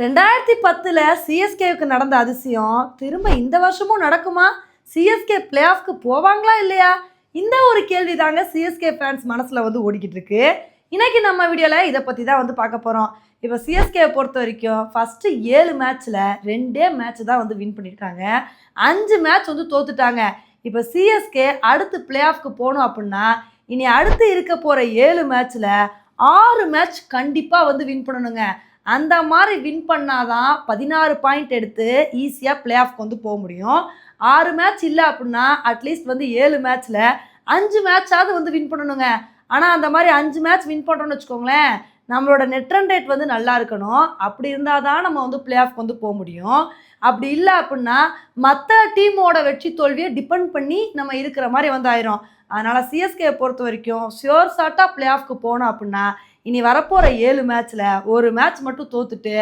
ரெண்டாயிரத்தி பத்தில் சிஎஸ்கேவுக்கு நடந்த அதிசயம் திரும்ப இந்த வருஷமும் நடக்குமா? சிஎஸ்கே பிளே ஆஃப்க்கு போவாங்களா இல்லையா? இந்த ஒரு கேள்வி தாங்க சிஎஸ்கே ஃபேன்ஸ் மனசில் வந்து ஓடிக்கிட்டு இருக்கு இன்னைக்கு நம்ம வீடியோவில் இதை பற்றி தான் வந்து பார்க்க போகிறோம் இப்போ சிஎஸ்கேவை பொறுத்த வரைக்கும் ஃபஸ்ட்டு ஏழு மேட்ச்சில் ரெண்டே மேட்ச் தான் வந்து வின் பண்ணியிருக்காங்க. அஞ்சு மேட்ச் வந்து தோத்துட்டாங்க. இப்போ சிஎஸ்கே அடுத்து பிளே ஆஃப்க்கு போகணும் அப்படின்னா இனி அடுத்து இருக்க போகிற ஏழு மேட்ச்சில் ஆறு மேட்ச் கண்டிப்பாக வந்து வின் பண்ணணுங்க. அந்த மாதிரி வின் பண்ணாதான் பதினாறு பாயிண்ட் எடுத்து ஈஸியாக பிளே ஆஃப்க்கு வந்து போக முடியும். ஆறு மேட்ச் இல்லை அப்படின்னா அட்லீஸ்ட் வந்து ஏழு மேட்ச்சில் அஞ்சு மேட்சாவது வந்து வின் பண்ணணுங்க. ஆனால் அந்த மாதிரி அஞ்சு மேட்ச் வின் பண்ணுறோன்னு வச்சுக்கோங்களேன் நம்மளோட நெட் ரன் ரேட் வந்து நல்லா இருக்கணும். அப்படி இருந்தால் தான் நம்ம வந்து பிளே ஆஃப்க்கு வந்து போக முடியும். அப்படி இல்லை அப்படின்னா மற்ற டீமோட வெற்றி தோல்வியை டிபெண்ட் பண்ணி நம்ம இருக்கிற மாதிரி வந்து ஆயிரும். அதனால் சிஎஸ்கே பொறுத்த வரைக்கும் ஷியோர் ஷார்ட்டாக பிளே ஆஃப்க்கு போனோம் அப்படின்னா இனி வரப்போகிற ஏழு மேட்ச்சில் ஒரு மேட்ச் மட்டும் தோத்துட்டு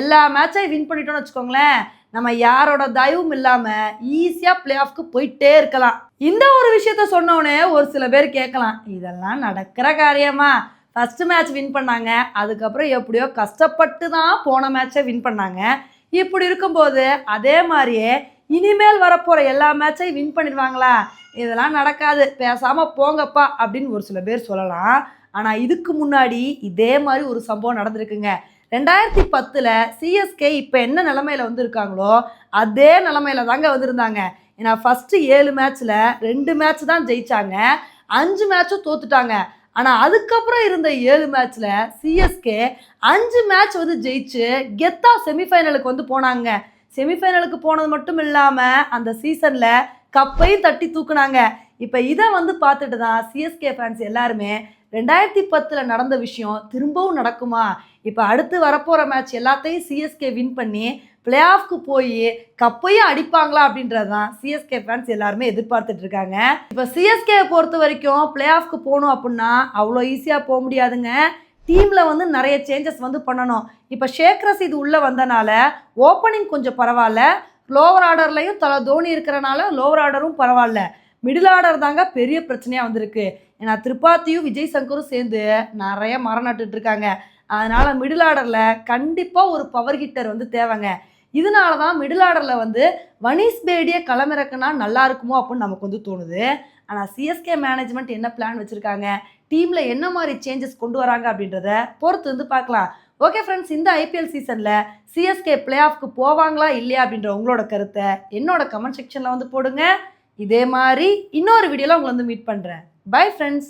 எல்லா மேட்சையும் வின் பண்ணிட்டோம்னு வச்சுக்கோங்களேன் நம்ம யாரோட தயவும் இல்லாமல் ஈஸியாக பிளே ஆஃப்க்கு போயிட்டே இருக்கலாம். இந்த ஒரு விஷயத்த சொன்னோடனே ஒரு சில பேர் கேட்கலாம் இதெல்லாம் நடக்கிற காரியமா? ஃபஸ்ட்டு மேட்ச் வின் பண்ணாங்க அதுக்கப்புறம் எப்படியோ கஷ்டப்பட்டு தான் போன மேட்சை வின் பண்ணாங்க. இப்படி இருக்கும்போது அதே மாதிரியே இனிமேல் வரப்போகிற எல்லா மேட்சையும் வின் பண்ணிடுவாங்களா? இதெல்லாம் நடக்காது. பேசாமல் போங்கப்பா அப்படின்னு ஒரு சில பேர் சொல்லலாம். ஆனால் இதுக்கு முன்னாடி இதே மாதிரி ஒரு சம்பவம் நடந்திருக்குங்க. ரெண்டாயிரத்தி பத்தில் சிஎஸ்கே இப்போ என்ன நிலமையில் வந்திருக்காங்களோ அதே நிலமையில தாங்க வந்திருந்தாங்க. ஏன்னா ஃபஸ்ட்டு ஏழு மேட்ச்சில் ரெண்டு மேட்ச் தான் ஜெயித்தாங்க அஞ்சு மேட்சும் தோத்துட்டாங்க. ஆனால் அதுக்கப்புறம் இருந்த ஏழு மேட்ச்சில் சிஎஸ்கே அஞ்சு மேட்ச் வந்து ஜெயிச்சு கெத்தா செமிஃபைனலுக்கு வந்து போனாங்க. செமிஃபைனலுக்கு போனது மட்டும் இல்லாமல் அந்த சீசனில் கப்பையும் தட்டி தூக்குனாங்க. இப்போ இதை வந்து பார்த்துட்டு தான் சிஎஸ்கே ஃபேன்ஸ் எல்லாருமே ரெண்டாயிரத்தி பத்தில் நடந்த விஷயம் திரும்பவும் நடக்குமா? இப்போ அடுத்து வரப்போகிற மேட்ச் எல்லாத்தையும் சிஎஸ்கே வின் பண்ணி பிளே ஆஃப்க்கு போய் கப்பையும் அடிப்பாங்களா அப்படின்றது தான் சிஎஸ்கே ஃபேன்ஸ் எல்லாருமே எதிர்பார்த்துட்டு இருக்காங்க. இப்போ சிஎஸ்கே பொறுத்த வரைக்கும் பிளே ஆஃப்க்கு போகணும் அப்படின்னா அவ்வளோ ஈஸியாக போக முடியாதுங்க. டீமில் வந்து நிறைய சேஞ்சஸ் வந்து பண்ணணும். இப்போ ஷேக் ரசீத் உள்ளே வந்தனால ஓப்பனிங் கொஞ்சம் பரவாயில்ல. லோவர் ஆர்டர்லையும் தலை தோனி இருக்கிறனால லோவர் ஆர்டரும் பரவாயில்ல. மிடில் ஆர்டர் தாங்க பெரிய பிரச்சனையாக வந்திருக்கு. ஏன்னா திரிபாத்தியும் விஜய் சங்கரும் சேர்ந்து நிறைய மரம் நட்டுட்டு இருக்காங்க. அதனால் மிடில் ஆர்டரில் கண்டிப்பாக ஒரு பவர் ஹிட்டர் வந்து தேவைங்க. இதனால தான் மிடில் ஆர்டரில் வந்து வனீஸ் பேடியை களமிறக்குனா நல்லா இருக்குமோ அப்படின்னு நமக்கு வந்து தோணுது. ஆனால் சிஎஸ்கே மேனேஜ்மெண்ட் என்ன பிளான் வச்சுருக்காங்க? டீமில் என்ன மாதிரி சேஞ்சஸ் கொண்டு வராங்க அப்படின்றத பொறுத்து வந்து பார்க்கலாம். ஓகே ஃப்ரெண்ட்ஸ் இந்த ஐபிஎல் சீசனில் சிஎஸ்கே பிளே ஆஃப்க்கு போவாங்களா இல்லையா அப்படின்ற உங்களோட கருத்தை என்னோட கமெண்ட் செக்ஷனில் வந்து போடுங்க. இதே மாதிரி இன்னொரு வீடியோவில் உங்களை வந்து மீட் பண்ணுறேன் பை ஃப்ரெண்ட்ஸ்